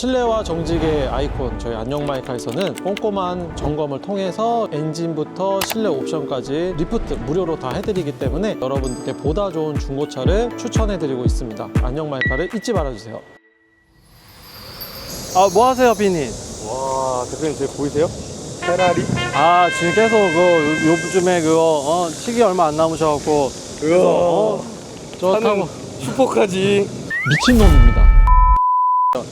실내와 정직의 아이콘 저희 안녕 마이카에서는 꼼꼼한 점검을 통해서 엔진부터 실내 옵션까지 리프트 무료로 다 해드리기 때문에 여러분들께 보다 좋은 중고차를 추천해드리고 있습니다. 안녕 마이카를 잊지 말아주세요. 아, 뭐 하세요, 비님? 와 대표님 제 보이세요? 페라리? 아, 지금 계속 그 요- 요즘에 그거 어, 시기 얼마 안 남으셔갖고 어, 저 차는 타고 슈퍼카지 미친놈입니다.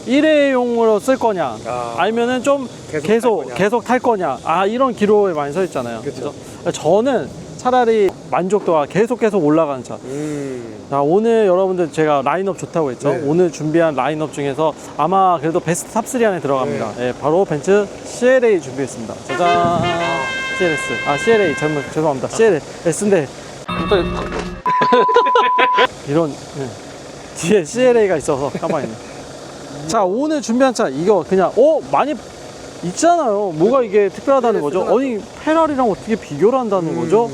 일회용으로 쓸 거냐, 아. 아니면은 좀 계속 계속 탈 거냐. 계속 탈 거냐, 아 이런 기로에 많이 서 있잖아요. 그쵸. 그죠? 저는 차라리 만족도가 계속 계속 올라가는 차. 음 자, 오늘 여러분들 제가 라인업 좋다고 했죠. 네. 오늘 준비한 라인업 중에서 아마 그래도 베스트 탑3 안에 들어갑니다. 네. 예, 바로 벤츠 CLA 준비했습니다. 짜잔. CLS. 아, CLA. 잘못, 죄송합니다. CLS인데. 이런, 예. 뒤에 CLA가 있어서 가만히 있네. 자, 오늘 준비한 차, 이거 그냥, 어? 많이 있잖아요. 뭐가 이게 특별하다는 거죠? 아니, 페라리랑 어떻게 비교를 한다는 거죠?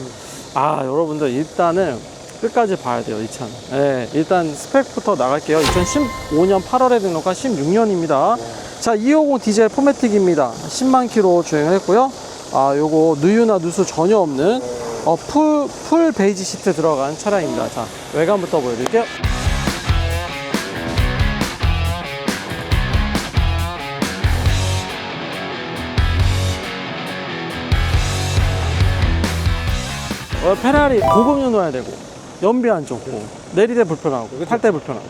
아 여러분들 일단은 끝까지 봐야 돼요 이 차는. 예, 일단 스펙부터 나갈게요. 2015년 8월에 등록한 16년입니다. 자 250 디젤 포매틱입니다. 10만 킬로 주행을 했고요. 아 요거 누유나 누수 전혀 없는 어, 풀, 풀 베이지 시트 들어간 차량입니다. 자 외관부터 보여드릴게요 어, 페라리 고급류 넣어야 되고 연비 안 좋고 내리대 불편하고 탈때 불편하고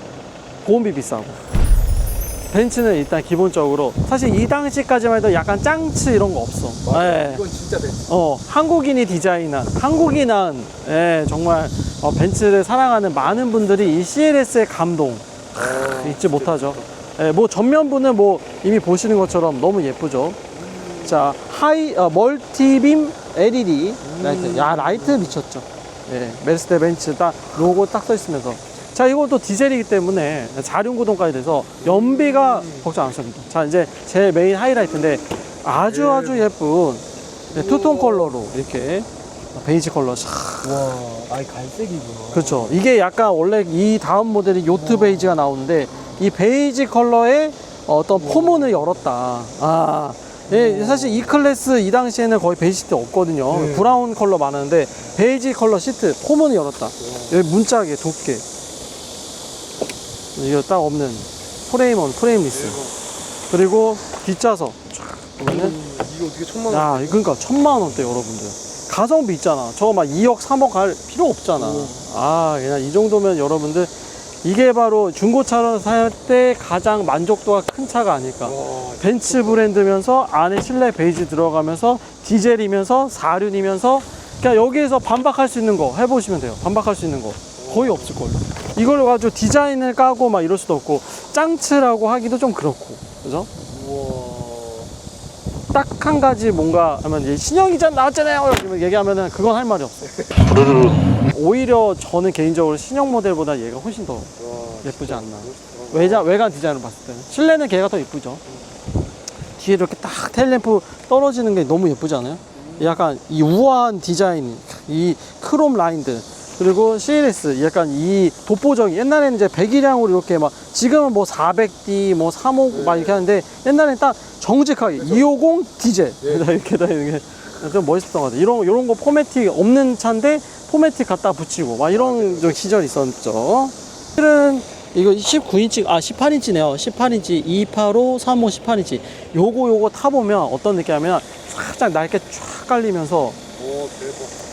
보험비 비싸고. 벤츠는 일단 기본적으로 사실 이 당시까지만 해도 약간 짱츠 이런 거 없어. 예. 이건 진짜 벤츠. 어, 한국인이 디자인한 낳은 예, 정말 어, 벤츠를 사랑하는 많은 분들이 이 CLS의 감동. 잊지 못하죠. 예, 뭐 전면부는 뭐 이미 보시는 것처럼 너무 예쁘죠 자 하이 어, 멀티빔 LED 라이트. 야 라이트 미쳤죠. 예, 메르세데 벤츠 딱 로고 딱 써 있으면서. 자 이것도 디젤이기 때문에 자륜 구동까지 돼서 연비가 걱정 안 하셔도 됩니다. 자 이제 제 메인 하이라이트인데 아주 아주 예쁜 네, 투톤 컬러로 이렇게 베이지 컬러 샥 와 아이 갈색이구나. 그렇죠. 이게 약간 원래 이 다음 모델이 요트 베이지가 나오는데 이 베이지 컬러의 어떤 포문을 열었다. 아. 예, 사실 이 클래스 이 당시에는 거의 베이지 시트 없거든요. 네. 브라운 컬러 많았는데 베이지 컬러 시트 포문을 열었다. 여기 문짝에 두께. 이거 딱 없는 프레임온 프레임리스. 그리고 뒷좌석 쫙 보면은 이거 어떻게 천만 원 야, 그러니까 천만 원대 여러분들. 가성비 있잖아. 저거 막 2억, 3억 갈 필요 없잖아. 아, 그냥 이 정도면 여러분들 이게 바로 중고차로 살 때 가장 만족도가 큰 차가 아닐까. 와 벤츠 브랜드면서 안에 실내 베이지 들어가면서 디젤이면서 사륜이면서 그냥 여기에서 반박할 수 있는 거 해보시면 돼요. 반박할 수 있는 거 거의 없을 거예요. 이걸 가지고 디자인을 까고 막 이럴 수도 없고 짱츠라고 하기도 좀 그렇고, 그죠? 딱 한 가지 뭔가 하면 이제 신형이전 나왔잖아요 얘기하면은 그건 할 말이 없어요 오히려 저는 개인적으로 신형 모델보다 얘가 훨씬 더와 예쁘지 않나. 외장, 외관 디자인을 봤을 때는. 실내는 걔가 더 예쁘죠. 뒤에 이렇게 딱 테일램프 떨어지는 게 너무 예쁘지 않아요? 약간 이 우아한 디자인 이 크롬 라인들 그리고 CLS 약간 이 독보적인 옛날에는 이제 배기량으로 이렇게 막 지금은 뭐 400D 뭐 350막 이렇게 하는데 옛날에는 딱 정직하게 250 디젤. 이렇게 다 이렇게. 좀 멋있었던 것 같아요. 이런 이런 거 포매틱 없는 차인데 포매틱 갖다 붙이고 막 이런 좀 시절이 있었죠. 실은 이거 19인치 아 18인치네요. 18인치 285 35 18인치. 요거 요거 타보면 어떤 느낌이냐면 살짝 날개 쫙 깔리면서 오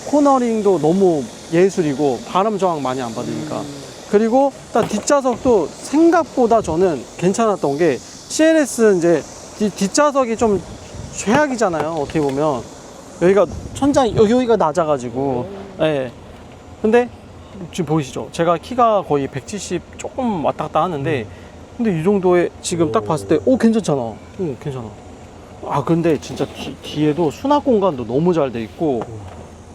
코너링도 너무 예술이고 바람 저항 많이 안 받으니까. 그리고 딱 뒷좌석도 생각보다 저는 괜찮았던 게 CLS 이제 뒤, 뒷좌석이 좀 최악이잖아요 어떻게 보면. 여기가 여기, 여기가 낮아가지고 예. 근데 지금 보이시죠? 제가 키가 거의 170 조금 왔다 갔다 하는데 근데 이 정도에 지금 딱 봤을 때 오 괜찮잖아. 오 괜찮아. 아 근데 진짜 뒤, 뒤에도 수납 공간도 너무 잘 돼 있고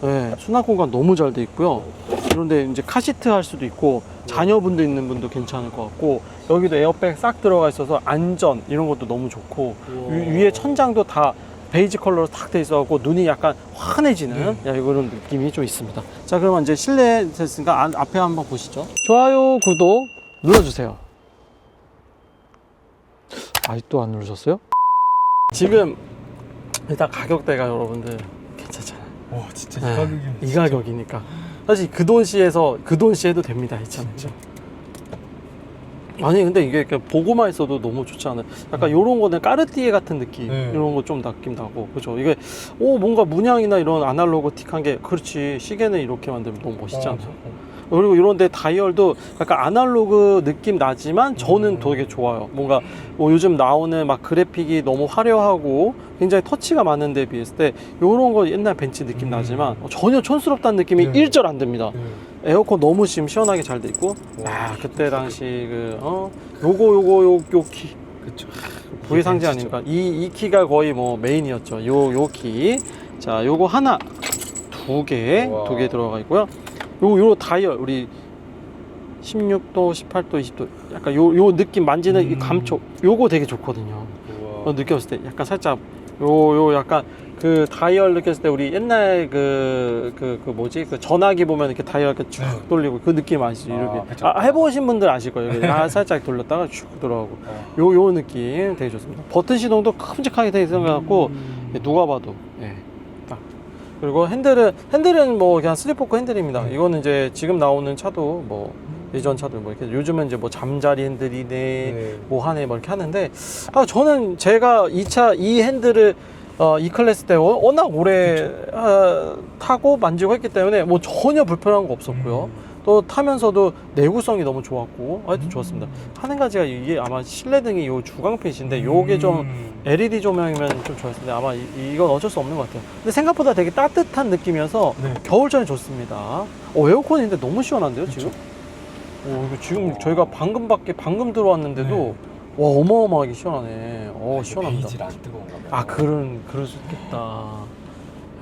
네, 수납 공간 너무 잘 돼 있고요. 그런데 이제 카시트 할 수도 있고 자녀분도 있는 분도 괜찮을 것 같고 여기도 에어백 싹 들어가 있어서 안전 이런 것도 너무 좋고 위, 위에 천장도 다 베이지 컬러로 탁 돼 있어갖고 눈이 약간 환해지는 야, 이런 느낌이 좀 있습니다. 자, 그러면 이제 실내 됐으니까 안- 앞에 한번 보시죠. 좋아요, 구독 눌러주세요. 아직도 안 누르셨어요? 지금 일단 가격대가 여러분들 괜찮잖아요. 와 진짜 이 네, 가격이면 이 가격이니까 사실 그돈 씨에서 그돈씨 해도 됩니다. 이 차는. 아니 근데 이게 이렇게 보고만 있어도 너무 좋지 않아요? 약간 요런 거는 까르띠에 같은 느낌 네. 이런 거 좀 느낌 나고 그죠? 이게 오 뭔가 문양이나 이런 아날로그틱한 게 그렇지 시계는 이렇게 만들면 너무 멋있지 않아요? 그리고 이런데 다이얼도 약간 아날로그 느낌 나지만 저는 음. 되게 좋아요. 뭔가 뭐 요즘 나오는 막 그래픽이 너무 화려하고 굉장히 터치가 많은 데 비했을 때 이런 거 옛날 벤치 느낌 음. 나지만 전혀 촌스럽다는 느낌이 네. 일절 안 듭니다. 네. 에어컨 너무 지금 시원하게 잘 돼 있고 와, 아 그때 당시 그 어 요거 요거 요 요 키 그쵸 부의 상징 아닙니까? 이, 이 키가 거의 뭐 메인이었죠. 요, 요 키. 자, 요거 하나, 두 개. 두 개 들어가 있고요. 요, 요 다이얼, 우리 16도, 18도, 20도. 약간 요, 요 느낌 만지는 이 음. 감촉. 요거 되게 좋거든요. 어, 느꼈을 때 약간 살짝 요, 요 약간 그 다이얼 느꼈을 때 우리 옛날 그, 그, 그 뭐지? 그 전화기 보면 이렇게 다이얼 이렇게 쭉 네. 돌리고 그 느낌 아시죠? 아, 이렇게. 그쵸. 아, 해보신 분들 아실 거예요. 이렇게 아, 살짝 돌렸다가 쭉 들어가고. 어. 요, 요 느낌 되게 좋습니다. 버튼 시동도 큼직하게 되어 있어갖고, 음. 예, 누가 봐도, 예, 딱. 그리고 핸들은, 핸들은 뭐 그냥 슬리포크 핸들입니다. 네. 이거는 이제 지금 나오는 차도 뭐, 예전 차들 뭐 이렇게 요즘은 이제 뭐 잠자리 핸들이네, 네. 뭐 하네, 뭐 이렇게 하는데, 아, 저는 제가 이 차, 이 핸들을 어, 이 클래스 때 워- 워낙 오래 아, 타고 만지고 했기 때문에 뭐 전혀 불편한 거 없었고요. 음. 또 타면서도 내구성이 너무 좋았고, 하여튼 음. 좋았습니다. 하는 가지가 이게 아마 실내 등이 요 주광빛인데 요게 좀 음. LED 조명이면 좀 좋았을 텐데 아마 이, 이건 어쩔 수 없는 것 같아요. 근데 생각보다 되게 따뜻한 느낌이어서 네. 겨울전에 좋습니다. 어, 에어컨인데 너무 시원한데요, 지금? 오, 이거 지금 어. 저희가 방금 밖에 방금 들어왔는데도 네. 와, 어마어마하게 시원하네. 어, 시원합니다. 베이지를 안 뜨거운가 봐요 아, 그런, 그럴 수 있겠다. 아,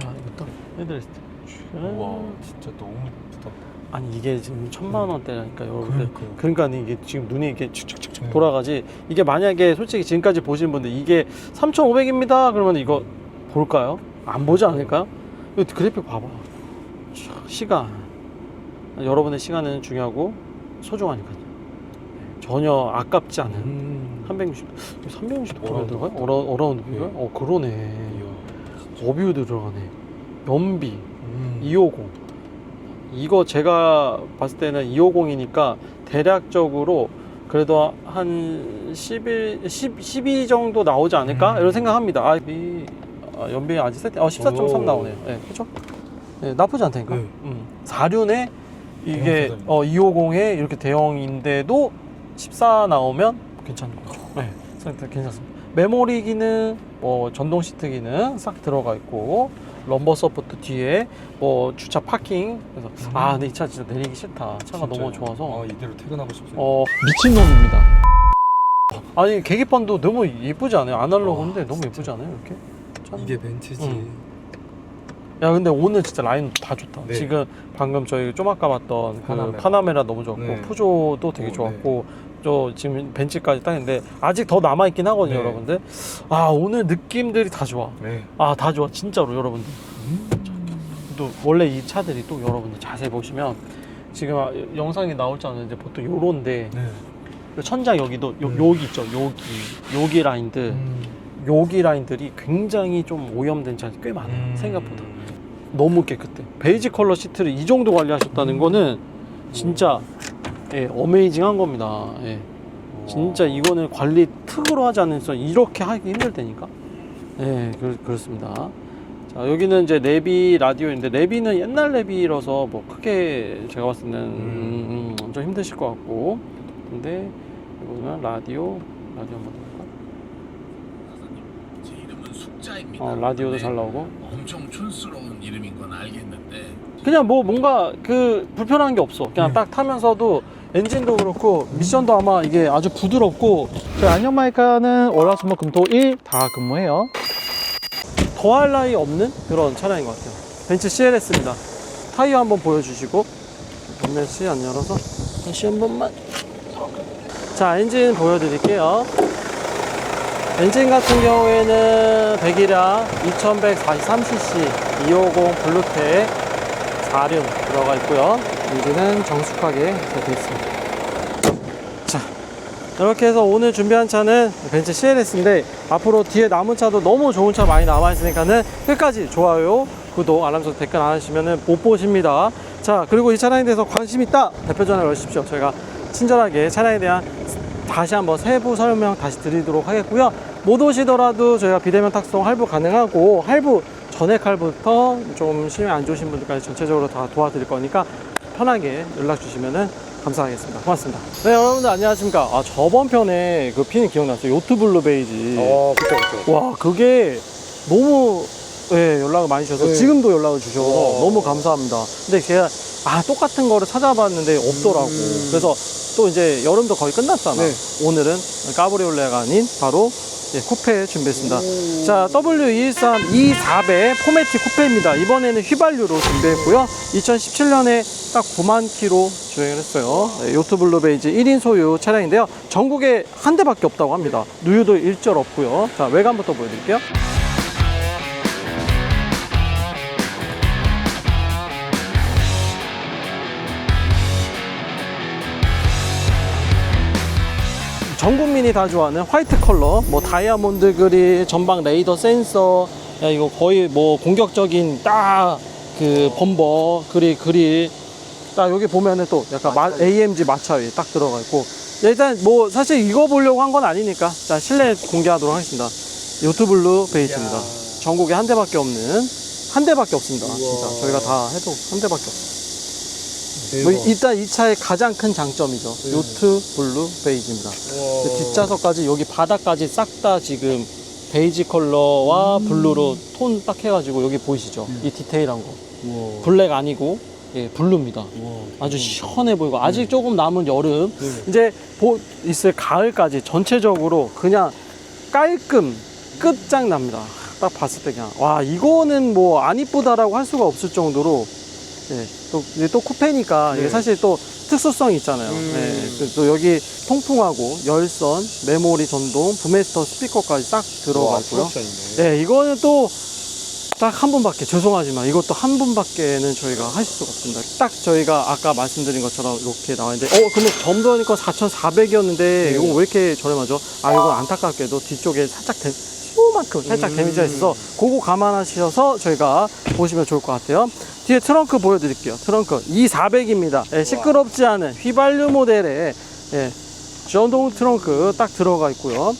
이거 딱 헤드레스트. 우와 진짜 너무 예쁘다 아니, 이게 지금 천만 원대라니까, 여러분들. 그러니까요. 그러니까 이게 지금 눈이 이렇게 축축축축 네. 돌아가지 이게 만약에 솔직히 지금까지 보신 분들 이게 3,500입니다 그러면 이거 볼까요? 안 보지 않을까요? 이거 그래픽 봐봐 촤, 시간 여러분의 시간은 중요하고 소중하니까요 전혀 아깝지 않은 음. 360 360도 어라운드 어라운드 들어가요? 같다. 어라, 어라운드인가요? 네. 어 그러네 이야. 어뷰도 들어가네 연비 음. 250 이거 제가 봤을 때는 250이니까 대략적으로 그래도 한 11, 10, 12 정도 나오지 않을까? 음. 이런 생각합니다. 아, 이, 아, 연비 아직 세팅, 어, 14.3 오. 나오네요. 네, 그죠? 네, 나쁘지 않다니까. 네. 음. 4륜에 이게 대형 어, 250에 이렇게 대형인데도 14 나오면 괜찮은 거죠. 네, 생각 괜찮습니다. 메모리 기능, 뭐 전동 시트 기능 싹 들어가 있고 럼버 서포트 뒤에 뭐 주차 파킹 그래서 아 근데 이 차 진짜 내리기 싫다. 차가 너무 진짜요? 좋아서 아, 이대로 퇴근하고 싶어요 어 미친놈입니다. 아니 계기판도 너무 예쁘지 않아요? 아날로그인데 와, 너무 진짜. 예쁘지 않아요? 이렇게? 참. 이게 벤츠지 음. 야 근데 오늘 진짜 라인 다 좋다. 네. 지금 방금 저희 좀 아까 봤던 그 파나메라. 파나메라 너무 좋았고 네. 푸조도 되게 오, 좋았고 저 지금 벤츠까지 딱인데 아직 더 남아 있긴 하거든요, 네. 여러분들. 아 오늘 느낌들이 다 좋아. 네 아 다 좋아 진짜로 여러분들. 또 원래 이 차들이 또 여러분들 자세히 보시면 지금 아, 영상이 나올지 않는데 보통 요런데 네. 그 천장 여기도 요, 음. 여기 있죠 여기 여기 라인들 음. 여기 라인들이 굉장히 좀 오염된 차들이 꽤 많아요 음. 생각보다 너무 깨끗해 베이지 컬러 시트를 이 정도 관리하셨다는 거는 진짜 예, 어메이징한 겁니다 예. 진짜 이거는 관리 특으로 하지 않는 이상 이렇게 하기 힘들다니까 예 그, 그렇습니다 자 여기는 이제 레비 라디오인데 레비는 옛날 레비라서 뭐 크게 제가 봤을 때는 음, 음, 좀 힘드실 것 같고 근데 보면 라디오 라디오 한번 볼까? 제 이름은 숙자입니다. 어 라디오도 잘 나오고 엄청 촌스러운 이름인 건 알겠는데 그냥 뭐 뭔가 그 불편한 게 없어. 그냥 네. 딱 타면서도 엔진도 그렇고 미션도 아마 이게 아주 부드럽고 저희 안녕마이카는 월화수목금토 일 다 근무해요. 더할 나위 없는 그런 차량인 것 같아요. 벤츠 CLS입니다. 타이어 한번 보여주시고 본넷이 안 열어서 다시 한 번만. 자 엔진 보여드릴게요. 엔진 같은 경우에는 100이랑 2143cc 250 블루텍 4륜 들어가 있고요. 엔진은 정숙하게 되어 있습니다. 자, 이렇게 해서 오늘 준비한 차는 벤츠 CLS인데 앞으로 뒤에 남은 차도 너무 좋은 차 많이 남아있으니까는 끝까지 좋아요, 구독, 알람 설정 댓글 안 하시면은 못 보십니다. 자, 그리고 이 차량에 대해서 관심 있다! 대표 전화를 주십시오. 저희가 친절하게 차량에 대한 다시 한번 세부 설명 다시 드리도록 하겠고요. 못 오시더라도 저희가 비대면 탁송 할부 가능하고 할부 전액 할부부터 좀 심히 안 좋으신 분들까지 전체적으로 다 도와드릴 거니까 편하게 연락 주시면은 감사하겠습니다. 고맙습니다. 네, 여러분들 안녕하십니까. 아, 저번 편에 그 핀이 기억났어요. 요트 블루 베이지. 어, 그쵸, 그쵸. 와, 그게 너무 예, 연락을 많이 주셔서 네. 지금도 연락을 주셔서 와. 너무 감사합니다. 근데 제가 아, 똑같은 거를 찾아봤는데 없더라고. 음. 그래서 또 이제 여름도 거의 끝났잖아. 네. 오늘은 까브리올레가 아닌 바로 예, 쿠페 준비했습니다. 자, W213 2.4배 포매틱 쿠페입니다. 이번에는 휘발유로 준비했고요. 2017년에 딱 9만 킬로 주행을 했어요. 네, 요트 블루 베이지 1인 소유 차량인데요. 전국에 한 대밖에 없다고 합니다. 누유도 일절 없고요. 자, 외관부터 보여드릴게요. 전 국민이 다 좋아하는 화이트 컬러, 뭐 다이아몬드 그릴, 전방 레이더 센서, 야 이거 거의 뭐 공격적인 딱 그 범버 그릴 그릴. 딱 여기 보면은 또 약간 마- AMG 마차위 딱 들어가 있고 일단 뭐 사실 이거 보려고 한 건 아니니까 자 실내 공개하도록 하겠습니다. 요트블루 베이지입니다. 전국에 한 대밖에 없는 한 대밖에 없습니다. 진짜 저희가 다 해도 한 대밖에 없어요. 뭐 일단 이 차의 가장 큰 장점이죠. 요트 블루 베이지입니다. 그 뒷좌석까지 여기 바닥까지 싹 다 지금 베이지 컬러와 블루로 톤 딱 해가지고 여기 보이시죠? 이 디테일한 거. 블랙 아니고 예, 블루입니다. 아주 시원해 보이고 아직 조금 남은 여름 이제 보 있을 가을까지 전체적으로 그냥 깔끔 끝장납니다. 딱 봤을 때 그냥 와 이거는 뭐 안 이쁘다라고 할 수가 없을 정도로 예, 또, 이제 또 쿠페니까 이게 네. 사실 또 특수성이 있잖아요. 음. 예, 그또 여기 통풍하고 열선, 메모리 전동, 부메스터 스피커까지 싹 들어가 있고요. 네, 이거는 또 딱한 분밖에 죄송하지만 이것도 한 분밖에는 저희가 하실 수가 없습니다. 딱 저희가 아까 말씀드린 것처럼 이렇게 나와 있는데 어 그러면 점도하니까 4,400이었는데 이거 왜 이렇게 저렴하죠? 아 이건 안타깝게도 뒤쪽에 살짝 데, 요만큼 살짝 데미지가 있어서 그거 감안하셔서 저희가 보시면 좋을 것 같아요. 뒤에 트렁크 보여드릴게요. 트렁크 2400입니다. 예, 시끄럽지 않은 휘발유 모델의 예, 전동 트렁크 딱 들어가 있고요.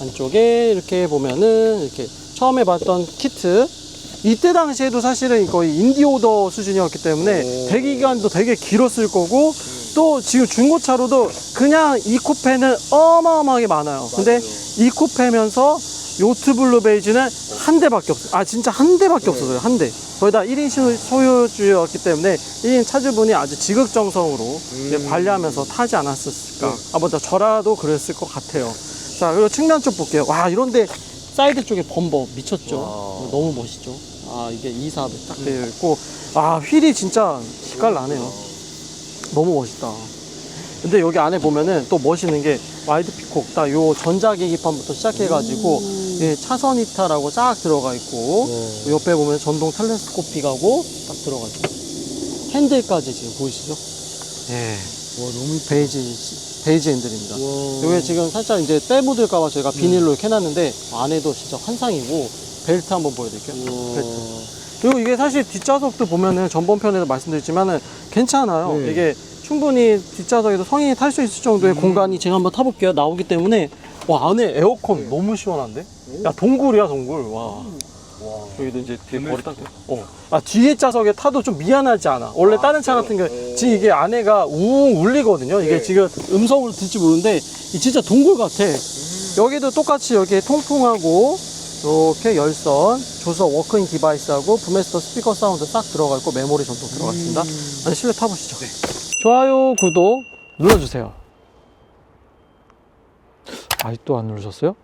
안쪽에 이렇게 보면은 이렇게 처음에 봤던 키트 이때 당시에도 사실은 거의 인디오더 수준이었기 때문에 오. 대기 기간도 되게 길었을 거고 또 지금 중고차로도 그냥 이 쿠페는 어마어마하게 많아요. 근데 이 쿠페면서 요트 블루 베이지는 한 대밖에 없어요. 아 진짜 한 대밖에 없었어요. 한 대. 거의 다 1인 소유주였기 때문에 1인 차주분이 아주 지극정성으로 이제 관리하면서 타지 않았을까. 네. 아 먼저 저라도 그랬을 것 같아요. 자 그리고 측면 쪽 볼게요. 와 이런데 사이드 쪽에 범버 미쳤죠. 와. 너무 멋있죠. 아 이게 2사배 딱 되어 있고 아 휠이 진짜 기깔 나네요. 너무 멋있다. 근데 여기 안에 보면은 또 멋있는 게 와이드 피콕 딱요 전자계기판부터 시작해가지고 예, 차선 이탈하고 쫙 들어가 있고 네. 옆에 보면 전동 텔레스코픽하고 딱 들어가 있고 핸들까지 지금 보이시죠? 예. 와, 너무 베이지 베이지 핸들입니다. 와. 여기 지금 살짝 이제 때 묻을까봐 저희가 비닐로 이렇게 해놨는데 안에도 진짜 환상이고 벨트 한번 보여드릴게요. 벨트. 그리고 이게 사실 뒷좌석도 보면은 전번편에도 말씀드렸지만은 괜찮아요. 네. 이게 충분히 뒷좌석에도 성인이 탈 수 있을 정도의 음. 공간이 제가 한번 타볼게요. 나오기 때문에 와 안에 에어컨 너무 시원한데? 야 동굴이야 동굴. 와. 여기도 이제 뒤에 머리 딱. 어. 아 뒤에 좌석에 타도 좀 미안하지 않아. 원래 다른 차 같은 경우 지금 이게 안에가 우웅 울리거든요. 이게 네. 지금 음성으로 들지 모르는데 이 진짜 동굴 같아. 여기도 똑같이 여기 통풍하고 이렇게 열선, 조서 워크인 디바이스하고 부메스터 스피커 사운드 싹 들어가 있고 메모리 전동 들어가 있습니다. 안에 실내 타보시죠. 좋아요, 구독 눌러주세요. 아직도 안 누르셨어요?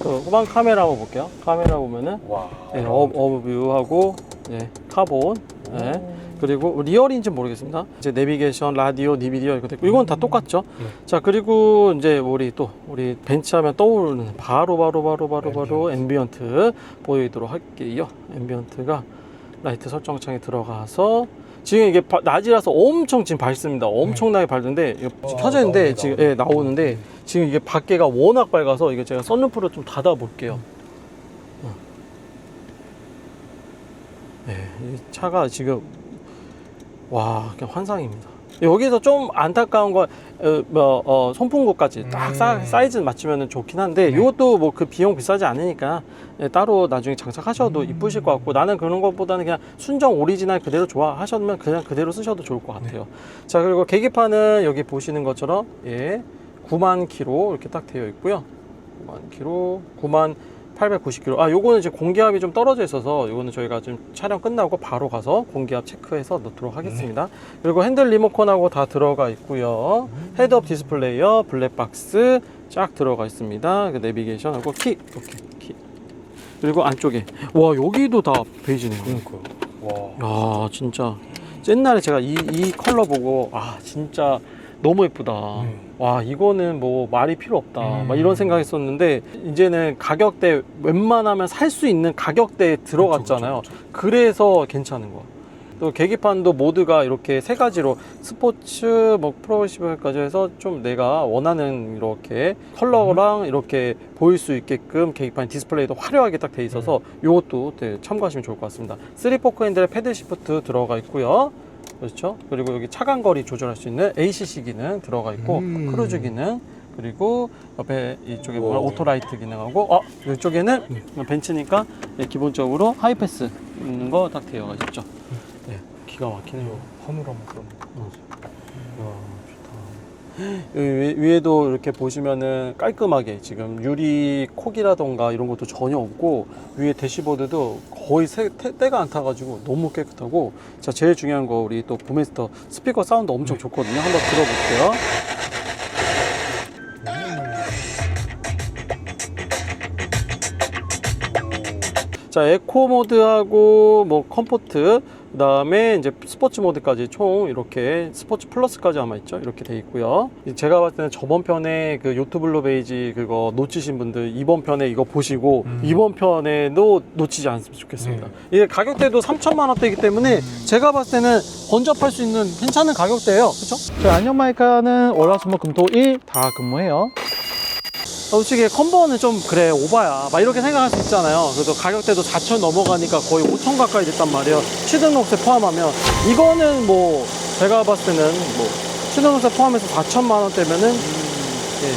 그 후방 카메라 한번 볼게요. 카메라 보면은 와. 네, 어, 어뷰하고 네, 카본 네. 그리고 리얼인지 는 모르겠습니다. 이제 내비게이션, 라디오, 니비디오 이거 있고 이건 다 똑같죠. 네. 자 그리고 이제 우리 또 우리 벤츠하면 떠오르는 바로 바로 바로 바로 바로 앰비언트 보여드리도록 할게요. 앰비언트가 라이트 설정창에 들어가서 지금 이게 바- 낮이라서 엄청 지금 밝습니다. 엄청나게 밝은데 이거 지금 어, 켜져 있는데 지금. 예, 나오는데 지금 이게 밖에가 워낙 밝아서 이거 제가 썬루프를 좀 닫아 볼게요. 네, 이 차가 지금 와 그냥 환상입니다. 여기서 좀 안타까운 건 어, 뭐, 어, 송풍구까지 딱 음. 사, 사이즈 맞추면 좋긴 한데 네. 이것도 뭐 그 비용 비싸지 않으니까 예, 따로 나중에 장착하셔도 음. 이쁘실 것 같고 나는 그런 것보다는 그냥 순정 오리지널 그대로 좋아하셨으면 그냥 그대로 쓰셔도 좋을 것 같아요. 자 그리고 계기판은 여기 보시는 것처럼 예 9만 킬로 이렇게 딱 되어 있고요. 9만 킬로 9만 890km. 아, 요거는 이제 공기압이 좀 떨어져 있어서 요거는 저희가 좀 촬영 끝나고 바로 가서 공기압 체크해서 넣도록 하겠습니다. 그리고 핸들 리모컨하고 다 들어가 있고요. 헤드업 디스플레이어, 블랙박스 쫙 들어가 있습니다. 그 내비게이션하고 키 이렇게 키. 그리고 안쪽에 와 여기도 다 베이지네요. 그러니까요. 와. 아 진짜 옛날에 제가 이, 이 컬러 보고 아 진짜 너무 예쁘다 음. 와 이거는 뭐 말이 필요 없다 음. 막 이런 생각했었는데 이제는 가격대 웬만하면 살 수 있는 가격대에 들어갔잖아요 그쵸, 그쵸, 그래서 괜찮은 거야 또 계기판도 모드가 이렇게 세 가지로 스포츠 뭐 프로시벌까지 해서 좀 내가 원하는 이렇게 컬러랑 이렇게 보일 수 있게끔 계기판 디스플레이도 화려하게 딱 돼 있어서 이것도 네, 참고하시면 좋을 것 같습니다. 3포크 핸들에 패드 시프트 들어가 있고요. 그렇죠. 그리고 여기 차간 거리 조절할 수 있는 ACC 기능 들어가 있고 음. 크루즈 기능 그리고 옆에 이쪽에 오. 보면 오토라이트 기능하고 어 이쪽에는 벤츠니까 예, 기본적으로 하이패스 있는 거 딱 되어 있죠. 네, 기가 막히네요. 파노라마 그런 거. 와, 좋다. 여기 위- 위에도 이렇게 보시면은 깔끔하게 지금 유리 콕이라던가 이런 것도 전혀 없고 위에 대시보드도 거의 새, 태- 때가 안 타가지고 너무 깨끗하고 자 제일 중요한 거 우리 또 부메스터 스피커 사운드 엄청 좋거든요. 한번 들어볼게요. 자 에코 모드하고 뭐 컴포트 그 다음에 이제 스포츠 모드까지 총 이렇게 스포츠 플러스까지 아마 있죠 이렇게 돼 있고요 제가 봤을 때는 저번 편에 그 요트 블루 베이지 그거 놓치신 분들 이번 편에 이거 보시고 음. 이번 편에도 놓치지 않으면 좋겠습니다 네. 이게 가격대도 3천만 원대이기 때문에 제가 봤을 때는 번잡할 수 있는 괜찮은 가격대예요 그렇죠? 저희 안녕 마이카는 월화수목금토 일 다 근무해요. 솔직히 컨버는 좀 그래 오바야. 막 이렇게 생각할 수 있잖아요. 그래서 가격대도 4천 넘어가니까 거의 5천 가까이 됐단 말이에요. 취등록세 포함하면. 이거는 뭐 제가 봤을 때는 뭐 취등록세 포함해서 4천만 원대면은 예,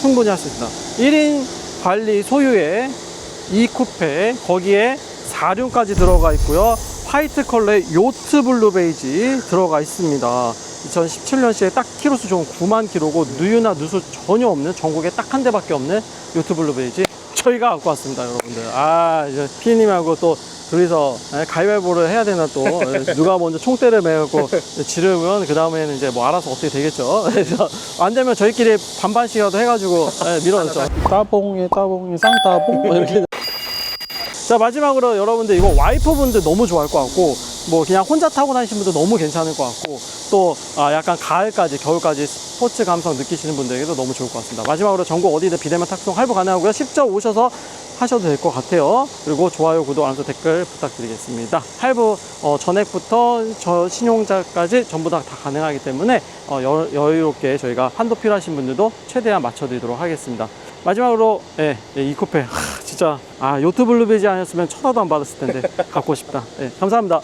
충분히 할 수 있다. 1인 관리 소유의 이 쿠페 거기에 4륜까지 들어가 있고요. 화이트 컬러의 요트 블루 베이지 들어가 있습니다 2017년식에 딱 키로수 좋은 9만 킬로고 누유나 누수 전혀 없는 전국에 딱 한 대밖에 없는 요트 블루 베이지 저희가 갖고 왔습니다 여러분들. 아 이제 피디님하고 또 둘이서 예, 가위바위보를 해야 되나 또. 예, 누가 먼저 총대를 매고 지르면 그 다음에는 이제 뭐 알아서 어떻게 되겠죠. 그래서 안 되면 저희끼리 반반씩이라도 해가지고 예, 밀어넣죠. 따봉에 따봉에 쌍따봉. 뭐 이렇게. 자 마지막으로 여러분들 이거 와이프분들 너무 좋아할 것 같고 뭐 그냥 혼자 타고 다니시는 분들 너무 괜찮을 것 같고 또 아, 약간 가을까지 겨울까지 스포츠 감성 느끼시는 분들에게도 너무 좋을 것 같습니다. 마지막으로 전국 어디든 비대면 탁송 할부 가능하고요. 직접 오셔서 하셔도 될 것 같아요. 그리고 좋아요 구독 알람 댓글 부탁드리겠습니다. 할부 어, 전액부터 저 신용자까지 전부 다, 다 가능하기 때문에 어, 여, 여유롭게 저희가 한도 필요하신 분들도 최대한 맞춰드리도록 하겠습니다. 마지막으로 예, 예, 이 쿠페 하, 진짜. 아 요트 블루베지 아니었으면 천하도 안 받았을 텐데. 갖고 싶다. 예, 감사합니다